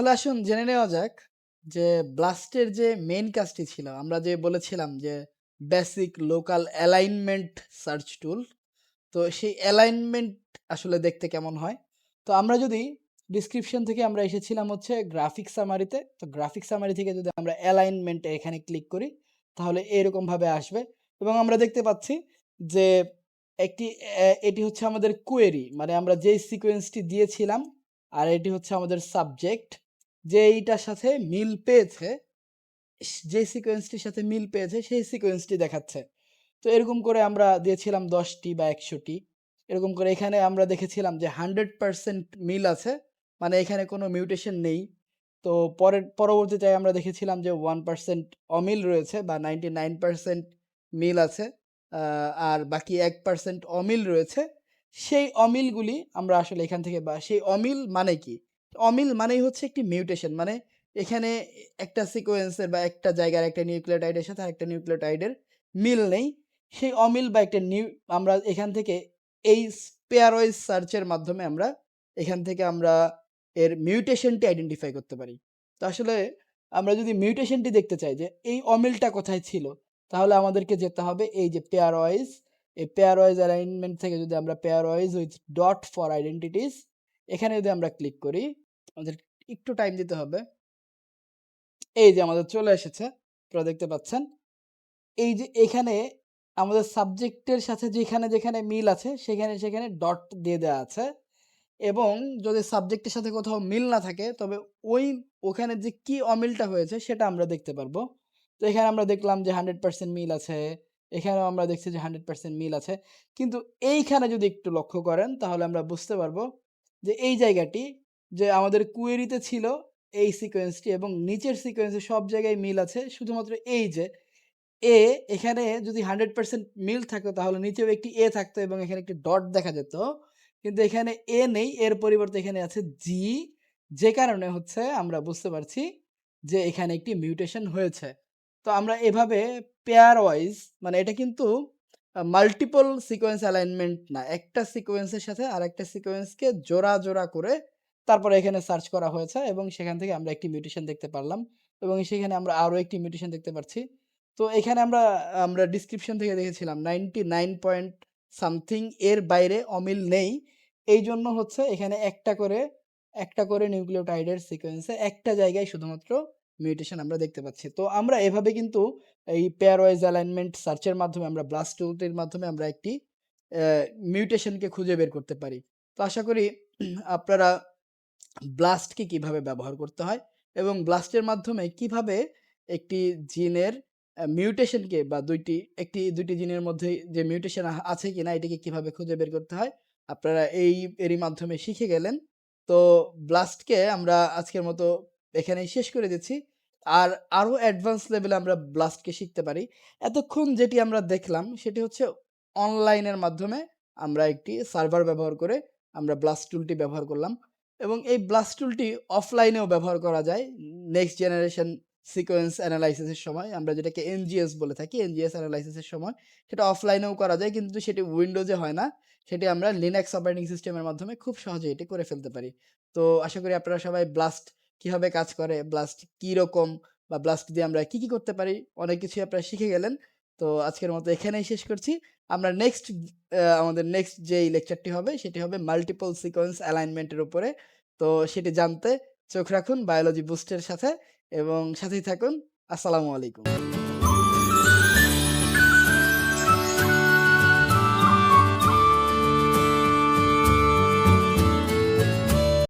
তাহলে আসুন জেনে নেওয়া যাক যে ব্লাস্টের যে মেইন কাজটি ছিল, আমরা যে বলেছিলাম যে basic local alignment search tool তো সেই অ্যালাইনমেন্ট আসলে দেখতে কেমন হয়? তো আমরা যদি ডিসক্রিপশন থেকে আমরা এসেছিলাম হচ্ছে গ্রাফিক সামারিতে তো গ্রাফিক সামারি থেকে যদি আমরা অ্যালাইনমেন্ট এখানে ক্লিক করি, তাহলে এরকমভাবে আসবে এবং আমরা দেখতে পাচ্ছি যে একটি এটি হচ্ছে আমাদের কোয়েরি মানে আমরা যেই সিকোয়েন্সটি দিয়েছিলাম, আর এটি হচ্ছে আমাদের সাবজেক্ট যে এইটার সাথে মিল পেয়েছে যে সিকোয়েন্সটির সাথে মিল পেয়েছে, সেই সিকোয়েন্সটি দেখাচ্ছে। তো এরকম করে আমরা দিয়েছিলাম দশটি বা একশোটি। এরকম করে এখানে আমরা দেখেছিলাম যে হান্ড্রেড পার্সেন্ট মিল আছে মানে এখানে কোনো মিউটেশন নেই। তো পরের, পরবর্তীতে আমরা দেখেছিলাম যে ওয়ান পার্সেন্ট অমিল রয়েছে বা নাইনটি নাইন পার্সেন্ট মিল আছে আর বাকি এক পার্সেন্ট অমিল রয়েছে। সেই অমিলগুলি আমরা আসলে এখান থেকে বা সেই অমিল মানে কি? অমিল মানেই হচ্ছে একটি মিউটেশন মানে এখানে একটা সিকোয়েন্সের বা একটা জায়গার একটা নিউক্লিওটাইডের সাথে আরেকটা নিউক্লিওটাইডের মিল নেই। সেই অমিল বা একটা নিউ আমরা এখান থেকে এই পেয়ারওয়াইজ সার্চের মাধ্যমে আমরা এখান থেকে আমরা এর মিউটেশনটি আইডেন্টিফাই করতে পারি। তো আসলে আমরা যদি মিউটেশনটি দেখতে চাই যে এই অমিলটা কোথায় ছিল, তাহলে আমাদেরকে যেতে হবে এই যে পেয়ারওয়াইজ এই পেয়ারওয়াইজ অ্যালাইনমেন্ট থেকে যদি আমরা pairwise with dot for identities এখানে যদি আমরা ক্লিক করি, আমাদের একটু টাইম দিতে হবে। এই যে আমাদের চলে এসেছে, আপনারা দেখতে পাচ্ছেন। এই যে এখানে আমাদের সাবজেক্টের সাথে যেখানে যেখানে মিল আছে, সেখানে সেখানে ডট দিয়ে দেওয়া আছে। এবং যদি সাবজেক্টের সাথে কোথাও মিল না থাকে, তবে ওই, ওখানে যে কি অমিলটা হয়েছে, সেটা আমরা দেখতে পারব। তো এখানে আমরা দেখলাম যে হান্ড্রেড পার্সেন্ট মিল আছে, এখানেও আমরা দেখছি যে হান্ড্রেড পার্সেন্ট মিল আছে। কিন্তু এইখানে যদি একটু লক্ষ্য করেন, তাহলে আমরা বুঝতে পারব যে এই জায়গাটি যে আমাদের কুয়েরিতে ছিল এই সিকোয়েন্সটি এবং নিচের সিকোয়েন্সে সব জায়গায় মিল আছে, শুধুমাত্র এই যে এ এখানে যদি হান্ড্রেড পার্সেন্ট মিল থাকতো তাহলে নিচেও একটি এ থাকতো এবং এখানে একটি ডট দেখা যেত। কিন্তু এখানে এ নেই, এর পরিবর্তে এখানে আছে জি যে কারণে হচ্ছে আমরা বুঝতে পারছি যে এখানে একটি মিউটেশন হয়েছে। তো আমরা এভাবে পেয়ার ওয়াইজ মানে এটা কিন্তু মাল্টিপল সিকোয়েন্স অ্যালাইনমেন্ট না, একটা সিকোয়েন্সের সাথে আর একটা সিকোয়েন্সকে জোড়া জোড়া করে তারপরে এখানে সার্চ করা হয়েছে এবং সেখান থেকে আমরা একটি মিউটেশন দেখতে পারলাম এবং সেখানে আমরা আরও একটি মিউটেশন দেখতে পাচ্ছি তো এখানে আমরা আমরা ডিসক্রিপশন থেকে দেখেছিলাম নাইনটি নাইন পয়েন্ট সামথিং এর বাইরে অমিল নেই। এই জন্য হচ্ছে এখানে একটা করে একটা করে নিউক্লিওটাইডের সিকোয়েন্সে একটা জায়গায় শুধুমাত্র মিউটেশন আমরা দেখতে পাচ্ছি। তো আমরা এভাবে কিন্তু এই পেয়ারওয়াইজ অ্যালাইনমেন্ট সার্চের মাধ্যমে, আমরা ব্লাস্ট টুলটির মাধ্যমে আমরা একটি মিউটেশনকে খুঁজে বের করতে পারি। তো আশা করি আপনারা ব্লাস্টকে কীভাবে ব্যবহার করতে হয় এবং ব্লাস্টের মাধ্যমে কীভাবে একটি জিনের মিউটেশনকে বা দুইটি, একটি, দুইটি জিনের মধ্যে যে মিউটেশন আছে কিনা এটিকে কীভাবে খুঁজে বের করতে হয়, আপনারা এই, এরই মাধ্যমে শিখে গেলেন। তো ব্লাস্টকে আমরা আজকের মতো এখানেই শেষ করে দিচ্ছি। আর আরও অ্যাডভান্স লেভেলে আমরা ব্লাস্টকে শিখতে পারি। এতক্ষণ যেটি আমরা দেখলাম, সেটি হচ্ছে অনলাইনের মাধ্যমে আমরা একটি সার্ভার ব্যবহার করে আমরা ব্লাস্ট টুলটি ব্যবহার করলাম। এবং এই ব্লাস্ট টুলটি অফলাইনেও ব্যবহার করা যায়। নেক্সট জেনারেশন সিকোয়েন্স অ্যানালাইসিসের সময় আমরা যেটাকে এনজিএস বলে থাকি এনজিএস অ্যানালাইসিসের সময়, সেটা অফলাইনেও করা যায়। কিন্তু সেটি উইন্ডোজে হয় না। সেটি আমরা লিনাক্স অপারেটিং সিস্টেমের মাধ্যমে খুব সহজে এটি করে ফেলতে পারি। তো আশা করি আপনারা সবাই ব্লাস্ট কীভাবে কাজ করে ব্লাস্ট কি রকম বা ব্লাস্ট দিয়ে আমরা কি কি করতে পারি, অনেক কিছুই আপনারা শিখে গেলেন। তো আজকের মতো এখানেই শেষ করছি। আমরা নেক্সট আমাদের নেক্সট যেই লেকচারটি হবে, সেটি হবে মাল্টিপল সিকোয়েন্স অ্যালাইনমেন্টের উপরে। তো সেটি জানতে চোখ রাখুন বায়োলজি বুস্টের সাথে এবং সাথেই থাকুন। আসসালামু আলাইকুম।